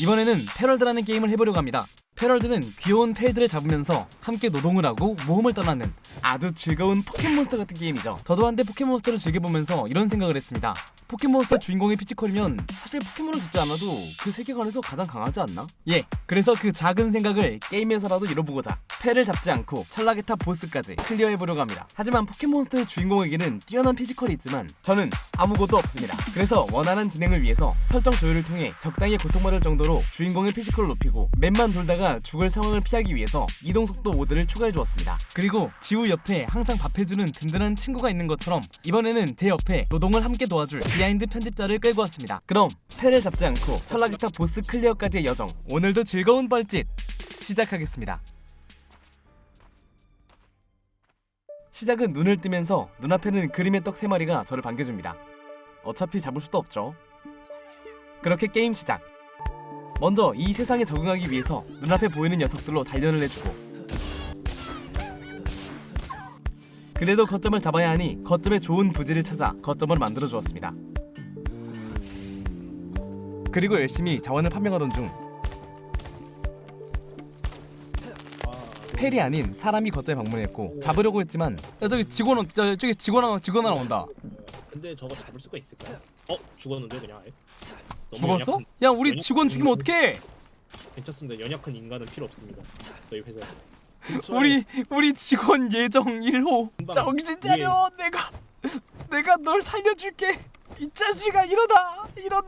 이번에는 패럴드라는 게임을 해보려고 합니다. 패럴드는 귀여운 펠들을 잡으면서 함께 노동을 하고 모험을 떠나는 아주 즐거운 포켓몬스터 같은 게임이죠. 저도 한때 포켓몬스터를 즐겨보면서 이런 생각을 했습니다. 포켓몬스터 주인공의 피지컬이면 사실 포켓몬을 잡지 않아도 그 세계관에서 가장 강하지 않나? 예, 그래서 그 작은 생각을 게임에서라도 이뤄보고자 패를 잡지 않고 탑 보스까지 클리어해보려고 합니다. 하지만 포켓몬스터의 주인공에게는 뛰어난 피지컬이 있지만 저는 아무것도 없습니다. 그래서 원활한 진행을 위해서 설정 조율을 통해 적당히 고통받을 정도로 주인공의 피지컬을 높이고 맵만 돌다가 죽을 상황을 피하기 위해서 이동 속도 모드를 추가해 주었습니다. 그리고 지우 옆에 항상 밥해주는 든든한 친구가 있는 것처럼 이번에는 제 옆에 노동을 함께 도와줄 비하인드 편집자를 끌고 왔습니다. 그럼 패를 잡지 않고 철라기타 보스 클리어까지의 여정 오늘도 즐거운 벌짓 시작하겠습니다. 시작은 눈을 뜨면서 눈앞에는 그림의 떡 세 마리가 저를 반겨줍니다. 어차피 잡을 수도 없죠. 그렇게 게임 시작. 먼저 이 세상에 적응하기 위해서 눈앞에 보이는 녀석들로 단련을 해주고 그래도 거점을 잡아야 하니 거점에 좋은 부지를 찾아 거점을 만들어 주었습니다. 그리고 열심히 자원을 판명하던 중 펠이 아닌 사람이 거점에 방문했고 잡으려고 했지만 야 저기 직원 저, 저기 직원 하나 직원 하나 온다 근데 저거 잡을 수가 있을까요? 어 죽었는데 그냥 아예? 너무 죽었어? 연약한- 야 우리 직원 죽이면 어떡해 괜찮습니다. 연약한 인간은 필요 없습니다. 저희 회사에. 우리 우리 직원 예정 1호 금방 정신 차려 내가 내가 널 살려줄게 이 자식아 일어나 일어나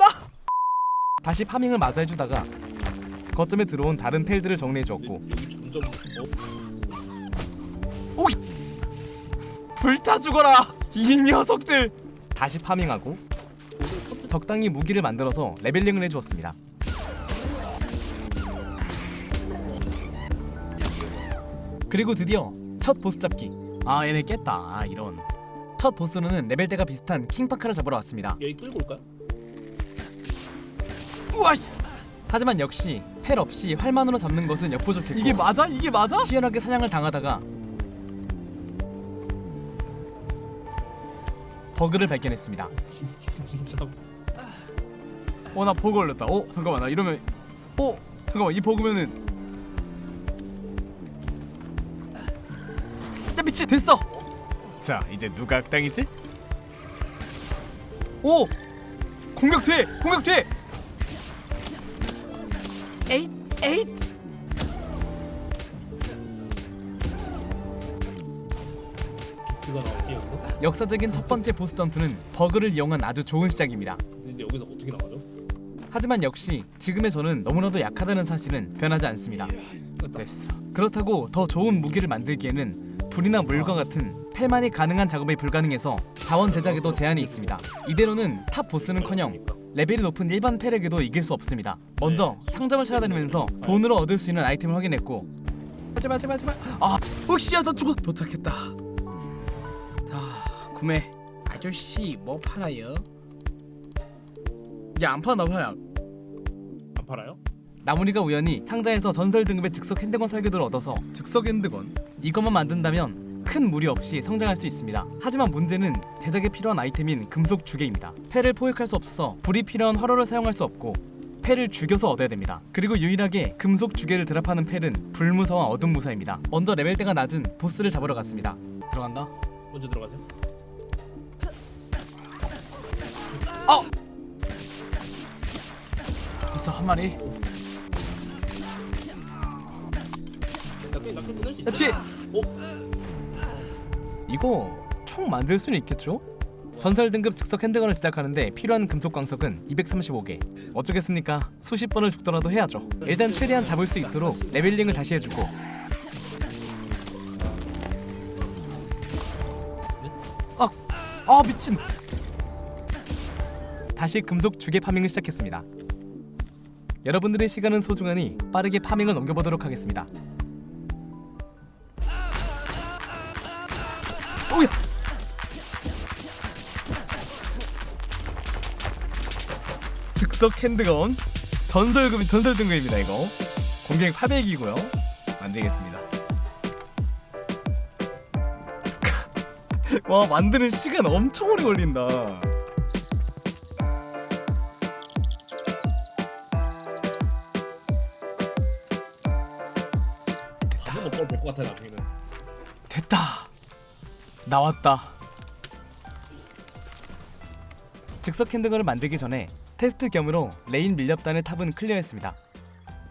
다시 파밍을 마저 해주다가 거점에 들어온 다른 펠들을 정리해 주었고. 여기 점점 어? 불타 죽어라 이 녀석들! 다시 파밍하고 적당히 무기를 만들어서 레벨링을 해주었습니다. 그리고 드디어 첫 보스 잡기. 아 얘네 깼다. 아 이런. 첫 보스는 레벨대가 비슷한 킹파카를 잡으러 왔습니다. 여기 끌고 올까요? 하지만 역시 펠 없이 활만으로 잡는 것은 역부족했고 이게 맞아? 이게 맞아? 치열하게 사냥을 당하다가 버그를 발견했습니다. 진짜. 어 나 버그 걸렸다. 어 잠깐만 나 이러면 어 잠깐만 이 버그면은. 야 미친 됐어. 자 이제 누가 악당이지? 오! 공격 돼! 공격 돼! 에 에잇. 이거. 역사적인 첫 번째 보스 전투는 버그를 이용한 아주 좋은 시작입니다 근데 여기서 어떻게 나가죠? 하지만 역시 지금의 저는 너무나도 약하다는 사실은 변하지 않습니다. 됐어. 그렇다고 더 좋은 무기를 만들기에는 불이나 물과 같은 펠만이 가능한 작업이 불가능해서 자원 제작에도 제한이 있습니다. 이대로는 탑 보스는커녕 레벨이 높은 일반 펠에게도 이길 수 없습니다. 먼저 상점을 찾아다니면서 돈으로 얻을 수 있는 아이템을 확인했고 제발 제발 제발 아 혹시야 너 죽어 도착했다. 자 구매 아저씨 뭐 팔아요? 야안 파나 봐야 안 팔아요? 나무리가 우연히 상자에서 전설 등급의 즉석 핸드건 설계도를 얻어서 즉석 핸드건 이것만 만든다면 큰 무리 없이 성장할 수 있습니다. 하지만 문제는 제작에 필요한 아이템인 금속 주개입니다. 패를 포획할 수 없어서 불이 필요한 화로를 사용할 수 없고 패를 죽여서 얻어야 됩니다. 그리고 유일하게 금속 주개를 드랍하는 패는 불무사와 어둠 무사입니다. 먼저 레벨대가 낮은 보스를 잡으러 갔습니다. 들어간다. 먼저 들어가세요. 있어 한 마리. 나 게임 나좀 끊을 수야 있어. 뒤에. 어? 이거 총 만들 수는 있겠죠? 전설 등급 즉석 핸드건을 제작하는데 필요한 금속 광석은 235개. 어쩌겠습니까? 수십 번을 죽더라도 해야죠. 일단 최대한 잡을 수 있도록 레벨링을 다시 해주고. 아, 아 미친. 다시 금속 주개 파밍을 시작했습니다. 여러분들의 시간은 소중하니 빠르게 파밍을 넘겨보도록 하겠습니다. 즉석 핸드건 전설급 전설 등급입니다 이거. 공격 800이고요. 만들겠습니다. 와 만드는 시간 엄청 오래 걸린다. 됐다. 나왔다. 즉석 핸드건을 만들기 전에 테스트 겸으로 레인 밀렵단의 탑은 클리어했습니다.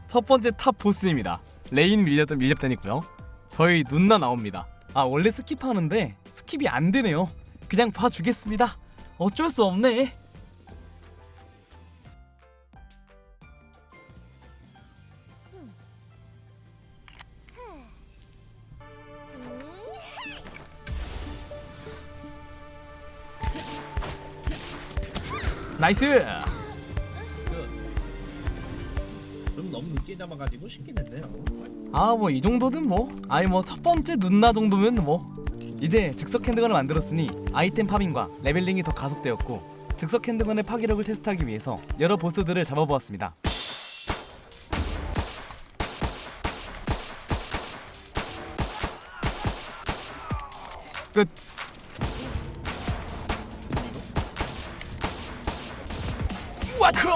첫 번째 탑 보스입니다. 레인 밀렵단 밀렵단이고요. 저희 눈나 나옵니다. 아 원래 스킵하는데 스킵이 안 되네요. 그냥 봐주겠습니다. 어쩔 수 없네. 나이스. 잡아가지고 했네요. 아 뭐 이 정도는 뭐 아니 뭐 첫 번째 눈나 정도면 뭐 이제 즉석 핸드건을 만들었으니 아이템 파밍과 레벨링이 더 가속되었고 즉석 핸드건의 파괴력을 테스트하기 위해서 여러 보스들을 잡아보았습니다. 끝. 와크로.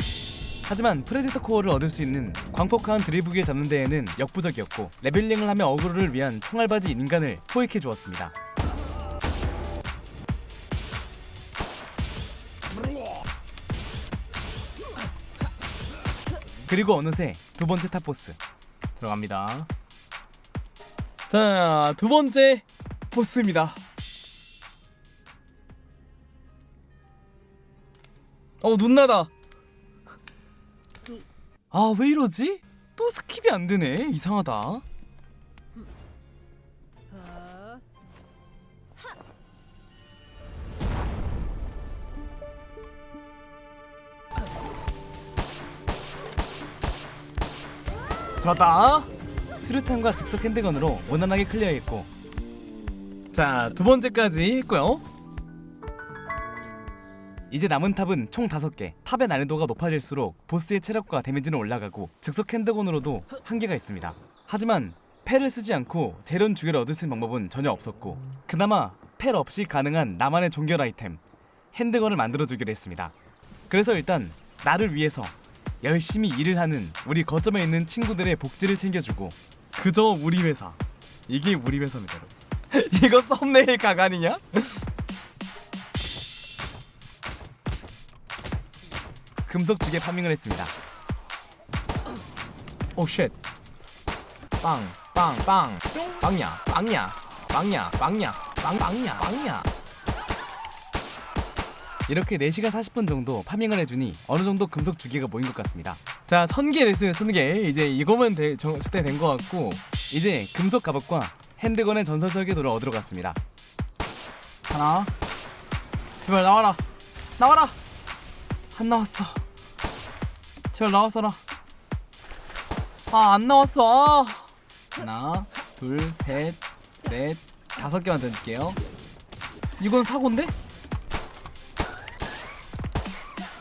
하지만 프레데터 코어를 얻을 수 있는 광폭한 드리브기에 잡는 데에는 역부족이었고 레벨링을 하며 어그로를 위한 총알바지 인간을 포획해 주었습니다. 그리고 어느새 두 번째 탑보스 들어갑니다. 자, 두 번째 보스입니다. 어, 눈나다. 아 왜 이러지? 또 스킵이 안 되네 이상하다 어? 좋았다 수류탄과 즉석 핸드건으로 무난하게 클리어했고 자 두 번째까지 했고요 이제 남은 탑은 총 5개 탑의 난이도가 높아질수록 보스의 체력과 데미지는 올라가고 즉석 핸드건으로도 한계가 있습니다 하지만 패를 쓰지 않고 재련 두 개를 얻을 수 있는 방법은 전혀 없었고 그나마 패 없이 가능한 나만의 종결 아이템 핸드건을 만들어 주기로 했습니다 그래서 일단 나를 위해서 열심히 일을 하는 우리 거점에 있는 친구들의 복지를 챙겨주고 그저 우리 회사 이게 우리 회사입니다. 이거 썸네일 가관이냐? 금속 주개 파밍을 했습니다 오 쉣 빵 빵 빵 빵야 빵야 빵야 빵야 빵 빵야 빵야 이렇게 4시간 40분 정도 파밍을 해주니 어느 정도 금속 주기가 모인 것 같습니다. 자, 선개 됐어요, 선개. 이제 이거면 대, 정, 된것 같고 이제 금속 갑옷과 핸드건의 전설적인 돌을 얻으러 갔습니다. 하나, 제발 나와라, 나와라. 안 나왔어. 제발 나왔어라. 아, 안 나왔어. 아. 하나, 둘, 셋, 넷, 다섯 개만 더 넣을게요. 이건 사고인데?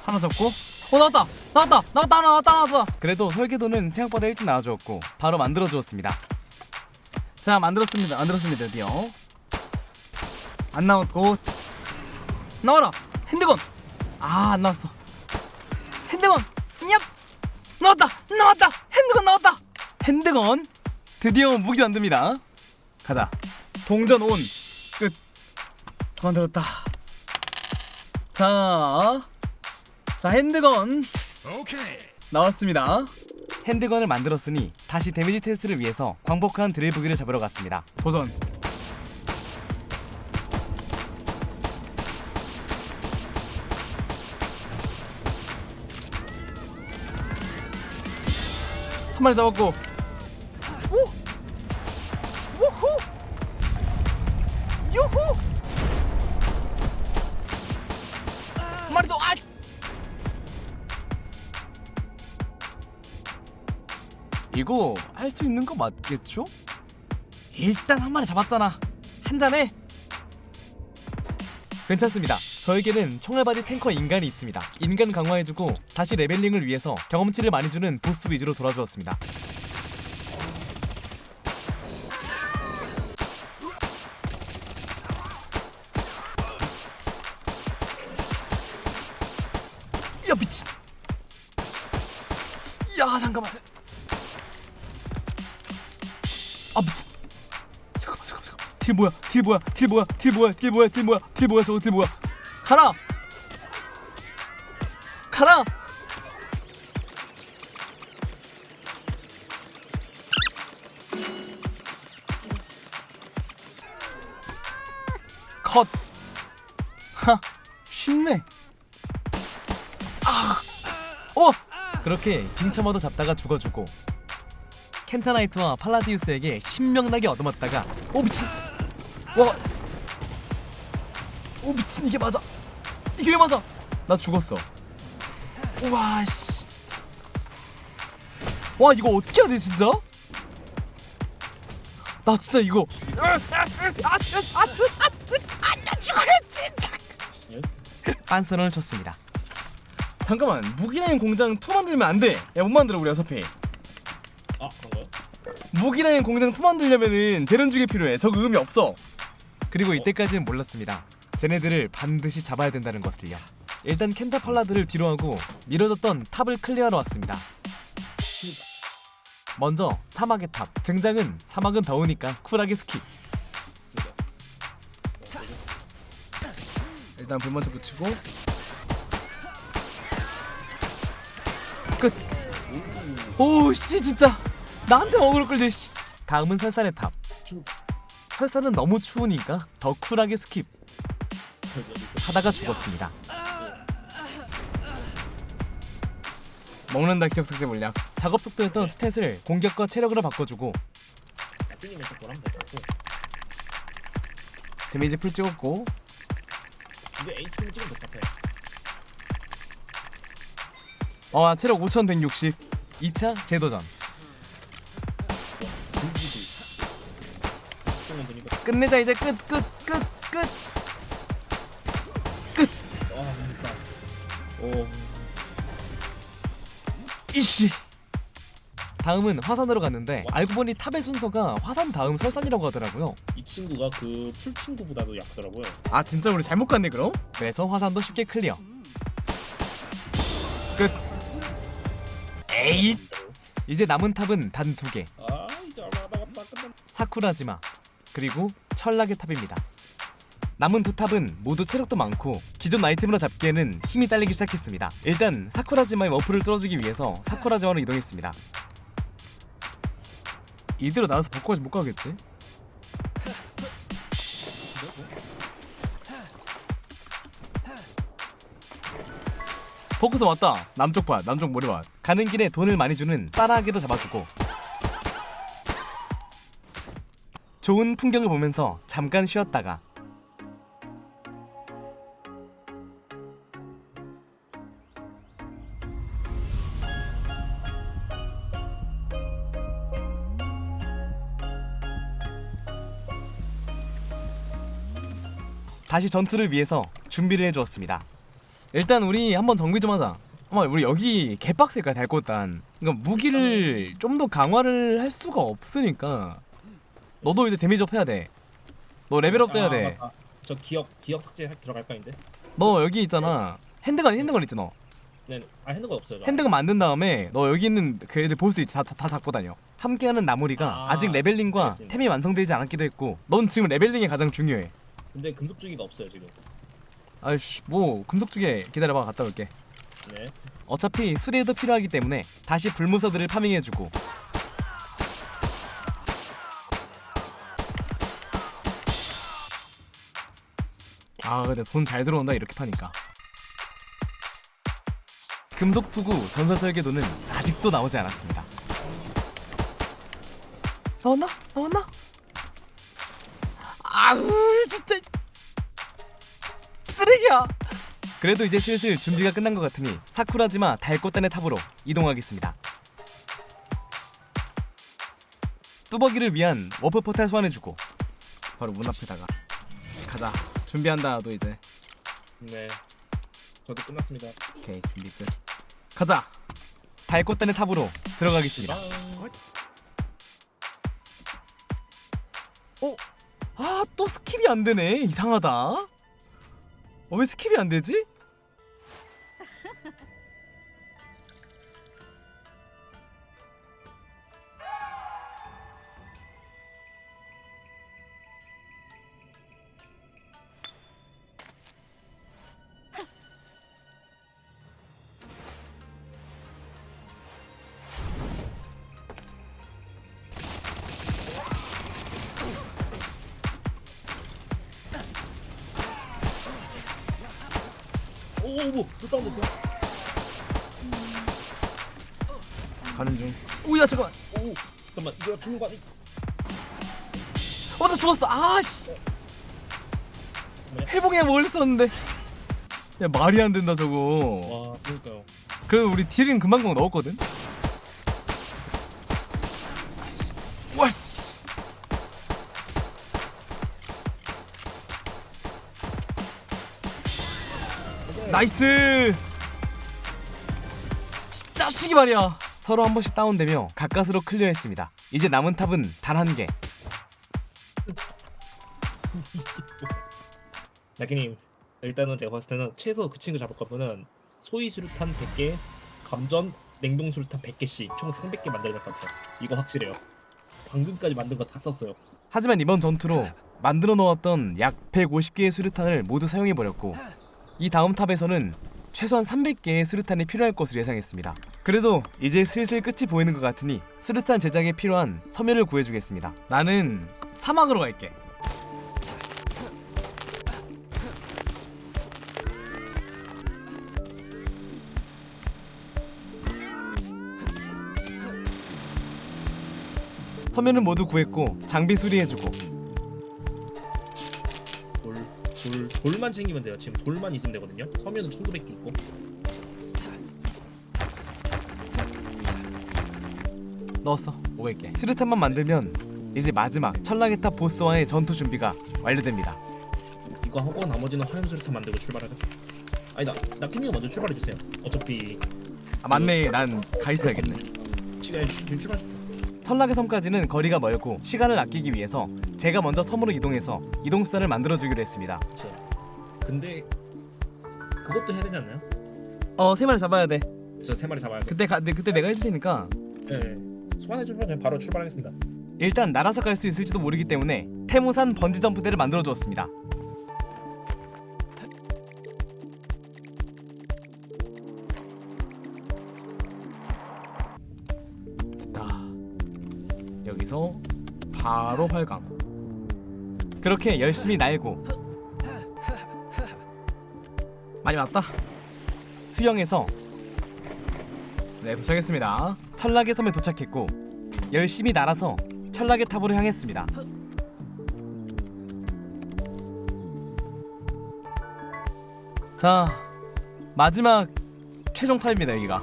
하나 잡고. 어 나왔다. 나왔다. 나왔다. 나왔다. 나왔다. 그래도 설계도는 생각보다 일찍 나와주었고 바로 만들어 주었습니다. 자 만들었습니다. 만들었습니다 드디어. 안 나왔고. 나와라. 핸드건 아 안 나왔어. 핸드건 얍! 나왔다! 나왔다! 핸드건 나왔다! 핸드건 드디어 무기 만듭니다. 가자. 동전 온 끝. 만들었다. 자 자 핸드건 나왔습니다. 핸드건을 만들었으니 다시 데미지 테스트를 위해서 광폭한 드릴부기를 잡으러 갔습니다. 도전. 마리 잡았고. 오! 우후! 유후! 한 마리 더. 아! 이거 할 수 있는 거 맞겠죠? 일단 한 마리 잡았잖아. 한 잔에. 괜찮습니다. 저에게는 총알바지 탱커 인간이 있습니다. 인간 강화해주고 다시 레벨링을 위해서 경험치를 많이 주는 보스 위주로 돌아주었습니다. 야 미친. 야 잠깐만. 아 미친. 잠깐만 잠깐만 잠깐만. 딜 뭐야? 딜 뭐야? 딜 뭐야? 딜 뭐야? 딜 뭐야? 딜 뭐야? 저거 딜 뭐야 가라. 가라. 컷. 하, 쉽네. 아, 어, 그렇게 빙쳐마도 잡다가 죽어주고 켄타나이트와 팔라디우스에게 신명나게 얻어맞다가 오 미친, 와, 오 미친 이게 맞아, 이게 왜 맞아? 나 죽었어. 와 씨, 진짜. 와 이거 어떻게 해야 돼 진짜? 나 진짜 이거 아아아아아아나 죽어요 진짜. 예? 빤스런을 쳤습니다. 잠깐만 무기라인 공장 2 만들면 안 돼. 야 못 만들어 우리 어차피. 아 그런가요? 무기라인 공장 2 만들려면은 재련주기 필요해. 저거 의미 없어. 그리고 이때까지는 몰랐습니다. 쟤네들을 반드시 잡아야 된다는 것을요. 일단 켄타 팔라드를 뒤로 하고 미뤄졌던 탑을 클리어하러 왔습니다. 먼저 사막의 탑. 등장은 사막은 더우니까 쿨하게 스킵. 일단 불 먼저 붙이고 끝. 오씨 진짜 나한테 먹으러 끌려. 씨. 다음은 설산의 탑. 쭉. 설산은 너무 추우니까 더 쿨하게 스킵 하다가 죽었습니다. 먹는다 기억 삭제 물량. 작업 속도였던 스탯을 공격과 체력으로 바꿔주고 보람 데미지 풀 찍었고. 어 체력 5160 2차 재도전 되니까 끝내자 이제 끝 끝 끝 끝. 오 이씨. 다음은 화산으로 갔는데 알고 보니 탑의 순서가 화산 다음 설산이라고 하더라고요. 이 친구가 그 풀 친구보다도 약하더라고요. 아 진짜 우리 잘못 갔네 그럼? 그래서 화산도 쉽게 클리어. 끝. 에이. 이제 남은 탑은 단 두 개. 아 이제 얼마 안 남았다 끝났. 사쿠라지마 그리고 철락의 탑입니다. 남은 두 탑은 모두 체력도 많고 기존 아이템으로 잡기에는 힘이 딸리기 시작했습니다. 일단 사쿠라지마의 머프를 뚫어주기 위해서 사쿠라지마로 이동했습니다. 이대로 나와서 복구하지 못 가겠지? 포커스 왔다. 남쪽 밭, 남쪽 모래밭. 가는 길에 돈을 많이 주는 따라하게도 잡아주고 좋은 풍경을 보면서 잠깐 쉬었다가 다시 전투를 위해서 준비를 해주었습니다. 일단 우리 한번 정비 좀 하자. 아마 우리 여기 개빡셀 거야 달꽃단. 그러니까 무기를 좀 더 강화를 할 수가 없으니까 너도 이제 데미지업 해야 돼. 너 레벨업 돼야 아, 돼. 맞다. 저 기억 기억 삭제 들어갈까 인데. 너 여기 있잖아. 핸드건 핸드건 있지 너. 네. 아 핸드가 없어요. 저. 핸드건 만든 다음에 너 여기 있는 그 애들 볼 수 있지. 다, 다, 다 잡고 다녀. 함께하는 나무리가 아, 아, 직 레벨링과 알겠습니다. 템이 완성되지 않았기도 했고 넌 지금 레벨링이 가장 중요해. 근데 금속 주기가 없어요 지금. 아이씨 뭐 금속 주게 기다려봐 갔다 올게. 네. 어차피 수리에도 필요하기 때문에 다시 불무서들을 파밍해주고 아 근데 돈 잘 들어온다 이렇게 파니까 금속 투구 전설 설계도는 아직도 나오지 않았습니다 나왔나? 나왔나? 아우 진짜 쓰레기야 그래도 이제 슬슬 준비가 끝난 것 같으니 사쿠라지마 달꽃단의 탑으로 이동하겠습니다. 뚜벅이를 위한 워프 포탈 소환해주고 바로 문 앞에다가 가자 준비한다 너 이제 네. 저도 끝났습니다. 오케이 준비 끝 가자 달꽃단의 탑으로 들어가겠습니다. 어? 아 또 스킵이 안 되네 이상하다. 어, 왜 스킵이 안 되지? 오오 또 다운됐어. 가는 중. 오야 잠깐만. 오 잠깐만 이거 죽는 거 아니? 어나 죽었어. 아씨. 뭐냐? 해봉에 뭘 썼는데. 야 말이 안 된다 저거. 와 그러니까요. 그래도 우리 딜은 금방금방 넣었거든. 나이스. 이 자식이 말이야. 서로 한 번씩 다운되며 가까스로 클리어했습니다. 이제 남은 탑은 단 한 개. 야기님 일단은 제가 봤을 때는 최소 그 친구 잡을 거면은 소위 수류탄 100개, 감전 냉동 수류탄 100개씩 총 300개 만들어야 될것 같아요. 이거 확실해요. 방금까지 만든 거 다 썼어요. 하지만 이번 전투로 만들어 놓았던 약 150개의 수류탄을 모두 사용해 버렸고 이 다음 탑에서는 최소한 300개의 수류탄이 필요할 것으로 예상했습니다. 그래도 이제 슬슬 끝이 보이는 것 같으니 수류탄 제작에 필요한 서면을 구해주겠습니다. 나는 사막으로 갈게. 서면은 모두 구했고 장비 수리해주고 돌, 돌만 챙기면 돼요. 지금 돌만 있으면 되거든요. 서면은 1900개 있고. 넣었어 500개 수류탄만 만들면 이제 마지막 천랑의 탑 보스와의 전투 준비가 완료됩니다 이거 하고 나머지는 화염 수류탄 만들고 출발하자. 아니다, 나키님이 먼저 출발해 주세요. 어차피 아 맞네 난 가 있어야겠네 시간 지금 출발. 천락의 섬까지는 거리가 멀고 시간을 아끼기 위해서 제가 먼저 섬으로 이동해서 이동수단을 만들어주기로 했습니다 그쵸. 근데 그것도 해야 되지 않나요? 어 세 마리 잡아야 돼 저 세 마리 잡아야 돼. 그때 가, 네, 그때 내가 해줄 테니까 네. 소환해 주면 그냥 바로 출발하겠습니다. 일단 날아서 갈 수 있을지도 모르기 때문에 태무산 번지 점프대를 만들어 주었습니다 됐다 여기서 바로 활강 그렇게 열심히 날고 많이 왔다 수영해서 네 도착했습니다 철락의 섬에 도착했고 열심히 날아서 철락의 탑으로 향했습니다. 자, 마지막 최종 탑입니다 여기가.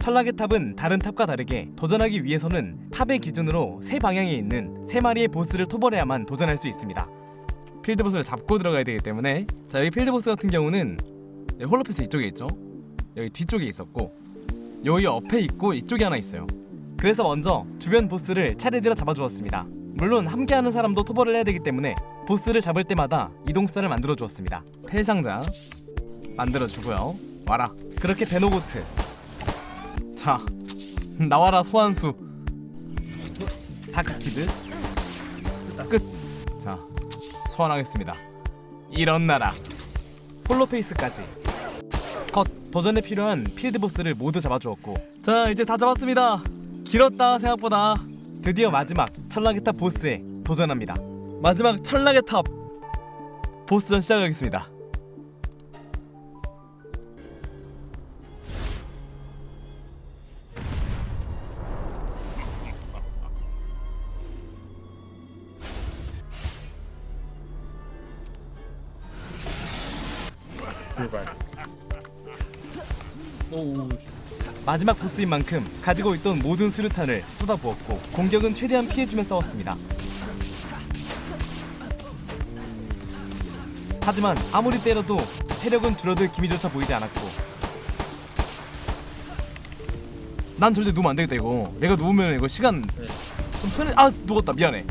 철락의 탑은 다른 탑과 다르게 도전하기 위해서는 탑의 기준으로 세 방향에 있는 세 마리의 보스를 토벌해야만 도전할 수 있습니다. 필드 보스를 잡고 들어가야 되기 때문에 자 여기 필드 보스 같은 경우는 홀로피스 이쪽에 있죠. 여기 뒤쪽에 있었고 여기 옆에 있고 이쪽에 하나 있어요. 그래서 먼저 주변 보스를 차례대로 잡아주었습니다. 물론 함께하는 사람도 토벌을 해야 되기 때문에 보스를 잡을 때마다 이동수단을 만들어 주었습니다. 펠상자 만들어 주고요. 와라. 그렇게 베노고트. 자 나와라 소환수. 다크키드 끝. 자 소환하겠습니다. 이런 나라. 홀로페이스까지. 컷 도전에 필요한 필드 보스를 모두 잡아주었고 자 이제 다 잡았습니다 길었다 생각보다 드디어 마지막 철락의 탑 보스에 도전합니다 마지막 철락의 탑 보스전 시작하겠습니다 마지막 보스인 만큼 가지고 있던 모든 수류탄을 쏟아부었고 공격은 최대한 피해주며 싸웠습니다. 하지만 아무리 때려도 체력은 줄어들 기미조차 보이지 않았고 난 절대 누우면 안 되겠다 이거. 내가 누우면 이거 시간 네. 좀 손해. 아 누웠다. 미안해.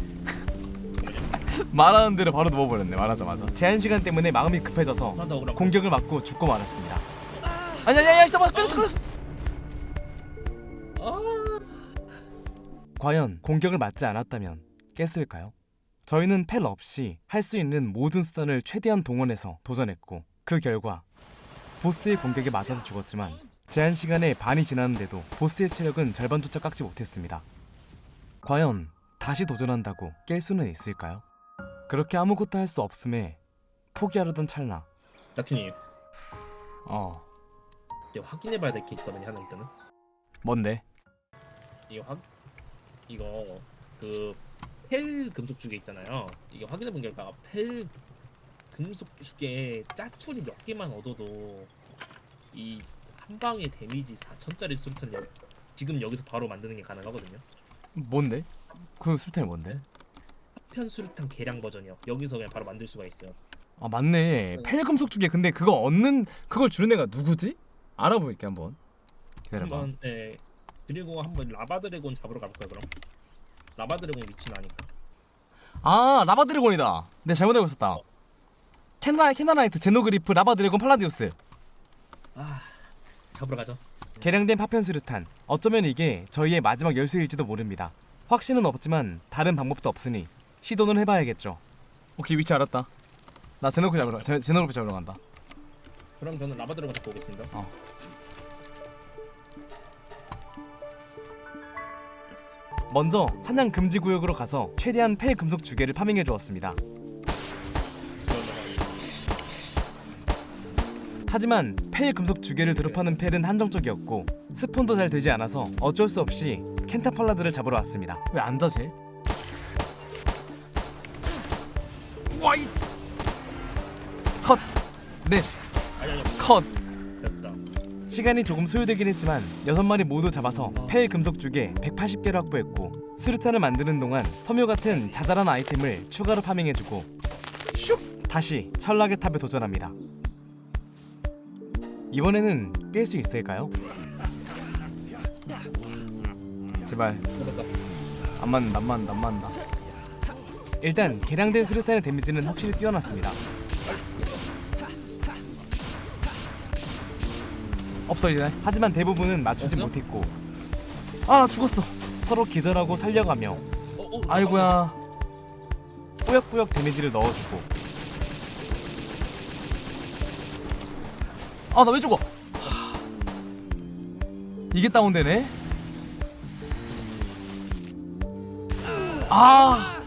말하는 대로 바로 누워버렸네. 말하자마자. 제한 시간 때문에 마음이 급해져서. 공격을 맞고 죽고 말았습니다. 아니 아니 아니 잠깐만. 끊었어 끊었어 과연 공격을 맞지 않았다면 깼을까요? 저희는 펠 없이 할 수 있는 모든 수단을 최대한 동원해서 도전했고 그 결과 보스의 공격에 맞아서 죽었지만 제한 시간의 반이 지났는데도 보스의 체력은 절반조차 깎지 못했습니다. 과연 다시 도전한다고 깰 수는 있을까요? 그렇게 아무것도 할 수 없음에 포기하려던 찰나. 낙준님 어, 이제 확인해봐야 될 게 있거든요 하나 일단은. 뭔데? 이거 확 이거 그펠 금속 주개 있잖아요. 이게 확인해 본 결과 펠 금속 주개 짜투리 몇 개만 얻어도 이 한 방에 데미지 4천짜리 수류탄 여, 지금 여기서 바로 만드는 게 가능하거든요. 뭔데? 그 술탄이 뭔데? 편 수류탄 개량 버전이요. 여기서 그냥 바로 만들 수가 있어요. 아 맞네. 펠금속 주게 근데 그거 얻는 그걸 주는 애가 누구지? 알아볼게 한번. 기다려봐. 한번 예. 그리고 한번 라바 드래곤 잡으러 가볼까요 그럼? 라바 드래곤 위치는 아니까. 아 라바 드래곤이다. 내가 잘못 알고 있었다. 캐나 캐나라이트 제노그리프 라바 드래곤 팔라디우스. 아 잡으러 가죠. 개량된 파편 수류탄. 어쩌면 이게 저희의 마지막 열쇠일지도 모릅니다. 확신은 없지만 다른 방법도 없으니 시도는 해봐야겠죠. 오케이 위치 알았다. 나 제노그 잡으러 제, 제노그리프 잡으러 간다. 그럼 저는 라바 드래곤 잡고 오겠습니다. 먼저 사냥 금지 구역으로 가서 최대한 펠 금속 주개를 파밍해 주었습니다. 하지만 펠 금속 주개를 드롭하는 펠은 한정적이었고 스폰도 잘 되지 않아서 어쩔 수 없이 켄타팔라드를 잡으러 왔습니다. 왜 안 자세? 와이 컷. 네, 아니 아니 컷. 시간이 조금 소요되긴 했지만 여섯 마리 모두 잡아서 펠 금속 주개 180개를 확보했고 수류탄을 만드는 동안 섬유 같은 자잘한 아이템을 추가로 파밍해주고 슉 다시 철락의 탑에 도전합니다. 이번에는 깰 수 있을까요? 제발. 안 맞는다 안 맞는다 안 맞는다 일단 개량된 수류탄의 데미지는 확실히 뛰어났습니다 없어 이제. 하지만 대부분은 맞추지 없어? 못했고. 아 나 죽었어. 서로 기절하고 살려가며. 어, 어, 아이고야. 꾸역꾸역 데미지를 넣어주고. 아 나 왜 죽어? 하... 이게 다운되네? 아.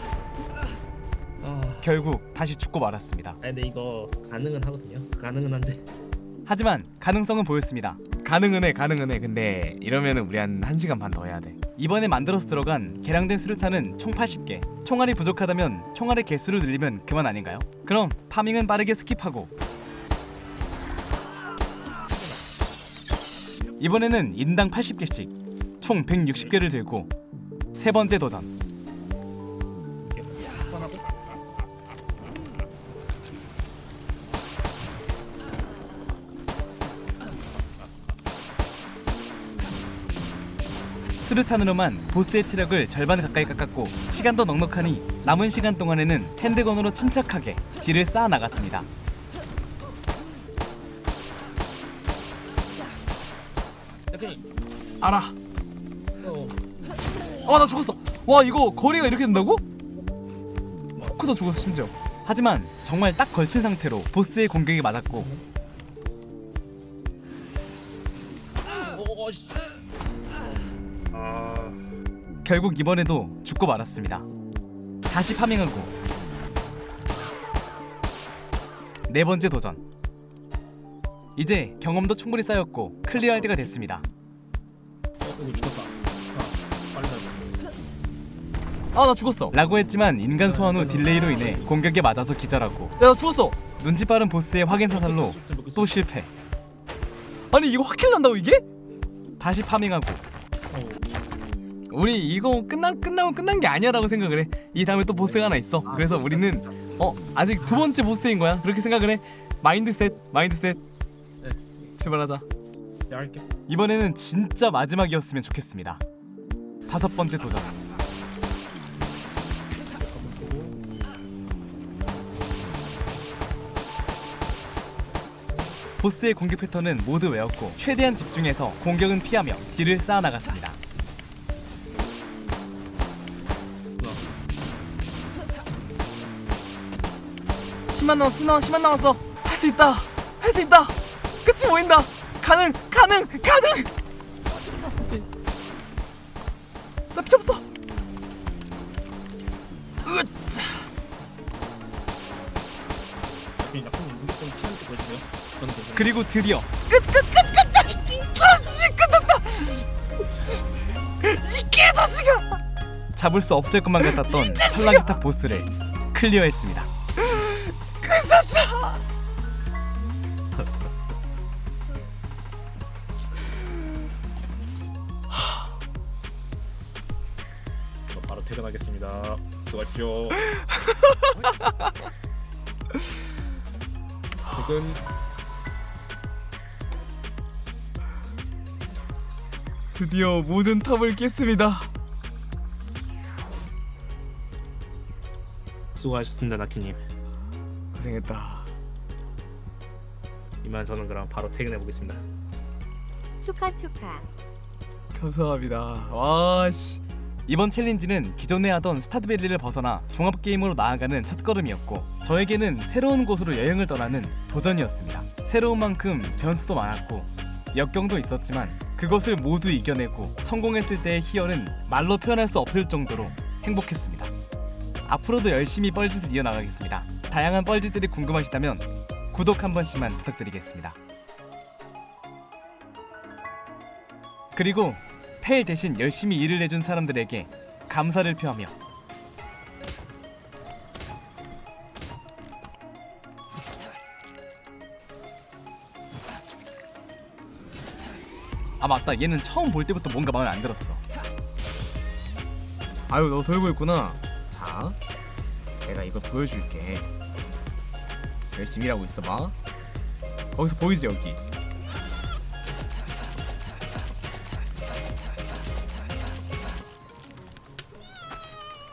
아, 결국 다시 죽고 말았습니다. 아니, 근데 이거 가능은 하거든요. 가능은 한데. 하지만 가능성은 보였습니다. 가능은 해 가능은 해. 근데 이러면은 우리 한 1시간 반 더 해야 돼. 이번에 만들어서 들어간 개량된 수류탄은 총 80개. 총알이 부족하다면 총알의 개수를 늘리면 그만 아닌가요? 그럼 파밍은 빠르게 스킵하고. 이번에는 인당 80개씩. 총 160개를 들고 세 번째 도전 수류탄으로만 보스의 체력을 절반 가까이 깎았고 시간도 넉넉하니 남은 시간 동안에는 핸드건으로 침착하게 딜을 쌓아 나갔습니다. 알아. 어, 아 나 죽었어. 와 이거 거리가 이렇게 된다고? 포크도 죽었어 심지어. 하지만 정말 딱 걸친 상태로 보스의 공격이 맞았고 어, 어, 씨. 아, 결국 이번에도 죽고 말았습니다. 다시 파밍하고 네 번째 도전. 이제 경험도 충분히 쌓였고 클리어할 때가 됐습니다. 어, 이거 죽었다. 아, 빨리 살자. 아나 죽었어 라고 했지만 인간 소환 후 딜레이로 인해 공격에 맞아서 기절하고 야 나 죽었어 눈치 빠른 보스의 확인 사살로 또 실패 아니 이거 확킬 난다고 이게? 다시 파밍하고 어, 우리 이거 끝난 끝나고 끝난 게 아니야라고 생각을 해 이 다음에 또 보스가 하나 있어. 그래서 우리는 어 아직 두 번째 보스인 거야. 그렇게 생각을 해. 마인드셋 마인드셋. 네. 출발하자. 할게. 이번에는 진짜 마지막이었으면 좋겠습니다. 다섯 번째 도전. 보스의 공격 패턴은 모두 외웠고 최대한 집중해서 공격은 피하며 딜을 쌓아 나갔습니다. 심한 나왔어, 심한, 심한 나왔어. 할 수 있다, 할 수 있다. 끝이 보인다. 가능, 가능, 가능. 나 필요 없어. 괜찮아요. 그리고 드디어 끝끝끝끝 자식 끝났다 이 개자식아 잡을 수 없을 것만 같았던 찰랑기타 보스를 클리어했습니다 퇴근하겠습니다. 수고하십시오. 퇴근. 드디어 모든 탑을 깼습니다 수고하셨습니다, 나키님. 고생했다 이만 저는 그럼 바로 퇴근해 보겠습니다. 축하 축하. 감사합니다. 와 씨. 이번 챌린지는 기존에 하던 스타드밸리를 벗어나 종합 게임으로 나아가는 첫걸음이었고 저에게는 새로운 곳으로 여행을 떠나는 도전이었습니다. 새로운 만큼 변수도 많았고 역경도 있었지만 그것을 모두 이겨내고 성공했을 때의 희열은 말로 표현할 수 없을 정도로 행복했습니다. 앞으로도 열심히 뻘짓을 이어나가겠습니다. 다양한 뻘짓들이 궁금하시다면 구독 한 번씩만 부탁드리겠습니다. 그리고 펠 대신 열심히 일을 해준 사람들에게 감사를 표하며 아 맞다. 얘는 처음 볼 때부터 뭔가 마음에 안 들었어. 아유 너 돌고 있구나. 자 내가 이걸 보여줄게. 열심히 일하고 있어봐. 거기서 보이지 여기